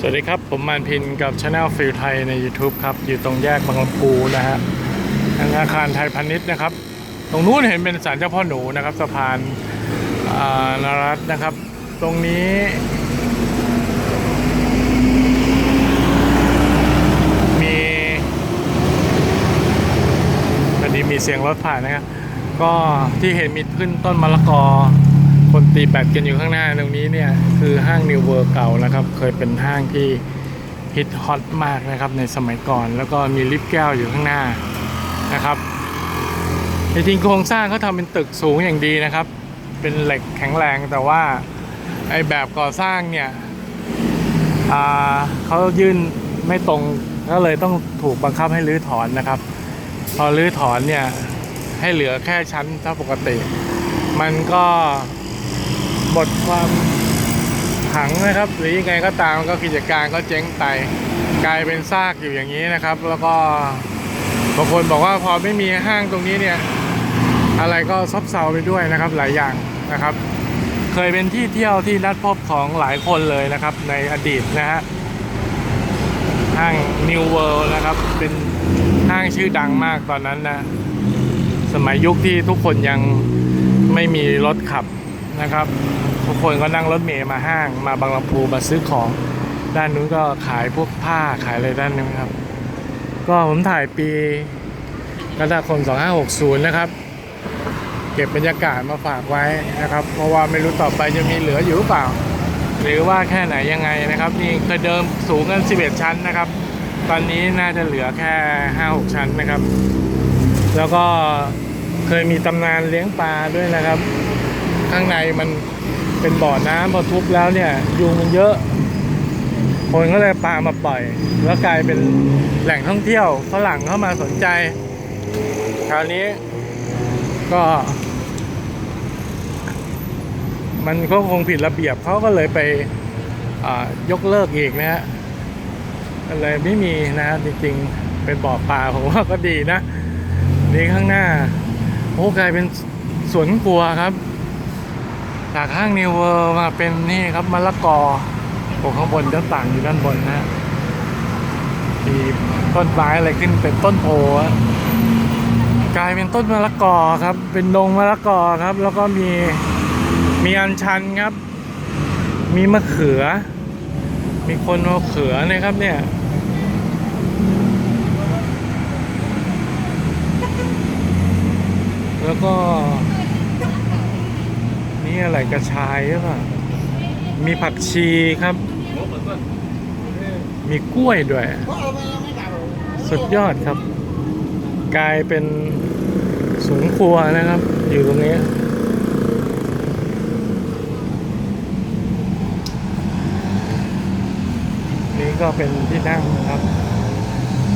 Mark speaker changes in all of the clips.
Speaker 1: สวัสดีครับ ผมมานพินกับช anel ฟิลไทยใน YouTube ครับ อยู่ตรงแยกบางลำพูนะฮะธนาคารไทยพาณิชย์นะครับ ตรงนู้นเห็นเป็นศาลเจ้าพ่อหนูนะครับสะพานอ่านรัตน์นะครับ ตรงนี้ มีพอดีมีเสียงรถผ่านนะครับ ก็ที่เห็นมีขึ้นต้นมะละกอ คนตีแบตกันอยู่ข้างหน้าตรงนี้เนี่ยคือห้างนิวเวอร์เก่านะครับ เคยเป็นห้างที่ฮิตฮอตมากนะครับในสมัยก่อน แล้วก็มีลิฟต์แก้วอยู่ข้างหน้านะครับจริงโครงสร้างเขาทำเป็นตึกสูงอย่างดีนะครับ เป็นเหล็กแข็งแรงแต่ว่าไอแบบก่อสร้างเนี่ยเขายื่นไม่ตรงก็เลยต้องถูกบังคับให้รื้อถอนนะครับ พอรื้อถอนเนี่ยให้เหลือแค่ชั้นถ้าปกติ มันก็ หมดความขังนะครับ หรือยังไงก็ตามก็กิจการก็เจ๊งไปกลายเป็นซากอยู่อย่างนี้นะครับ แล้วก็บางคนบอกว่าพอไม่มีห้างตรงนี้เนี่ย อะไรก็ซบเซาไปด้วยนะครับ หลายอย่างนะครับ เคยเป็นที่เที่ยวที่นัดพบของหลายคนเลยนะครับ ในอดีตนะฮะห้าง New World นะครับ เป็นห้างชื่อดังมากตอนนั้นนะ สมัยยุคที่ทุกคนยังไม่มีรถขับ นะครับทุกคนก็นั่งรถเมล์มาห้างมาบางลำพูมาซื้อของ ด้านนู้นก็ขายพวกผ้าขายอะไรด้านนู้ครับ ก็ผมถ่ายปีกรกฎาคม2560 นะครับ เก็บบรรยากาศมาฝากไว้นะครับ เพราะว่าไม่รู้ต่อไปจะมีเหลืออยู่หรือเปล่า หรือว่าแค่ไหนยังไงนะครับ นี่เคยเดิมสูงกัน11 ชั้นนะครับ ตอนนี้น่าจะเหลือแค่ 5-6 ชั้นนะครับ แล้วก็เคยมีตำนานเลี้ยงปลาด้วยนะครับ ข้างในมันเป็นบ่อน้ำพอทุบแล้วเนี่ย ยุงมันเยอะ คนก็เลยปลามาปล่อย แล้วกลายเป็นแหล่งท่องเที่ยวฝรั่งเข้ามาสนใจ คราวนี้ก็ มันก็คงผิดระเบียบเขาก็เลยไปยกเลิกอีกนะฮะเลยไม่มีนะฮะจริงๆ เป็นบ่อปลาผมว่าก็ดีนะนี่ข้างหน้าโอ้กลายเป็นสวนครัวครับ จากห้างนิวเวอร์มาเป็นนี่ครับมะละกอโอ้ข้างบนเจ้าต่างอยู่ด้านบนนะมีต้นไม้อะไรขึ้นเป็นต้นโพกลายเป็นต้นมะละกอครับ เป็นดงมะละกอครับ แล้วก็มีมีอัญชันครับ มีมะเขือ มีคนมะเขือนะครับเนี่ยแล้วก็ นี่อะไรกระชายหรือเปล่ามีผักชีครับ มีกล้วยด้วย สุดยอดครับ กลายเป็นสูงครัวนะครับ อยู่ตรงนี้ นี่ก็เป็นที่นั่งนะครับ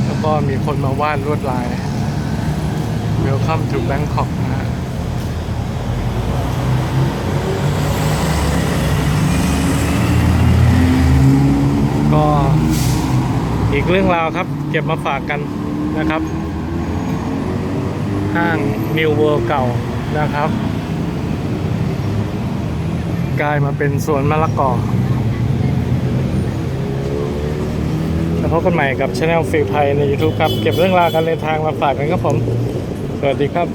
Speaker 1: แล้วก็มีคนมาวาดลวดลาย Welcome to Bangkok นะฮะ ก็อี กเรื่องราวครับ เก็บมาฝากกันนะครับ ห้าง New World เก่านะครับ กลายมาเป็นสวนมะละกอแล้วพบกันใหม่กับช anel ฟิลไทยใน YouTube ครับ เก็บเรื่องราวการเดินทางมาฝากกันครับผม สวัสดีครับ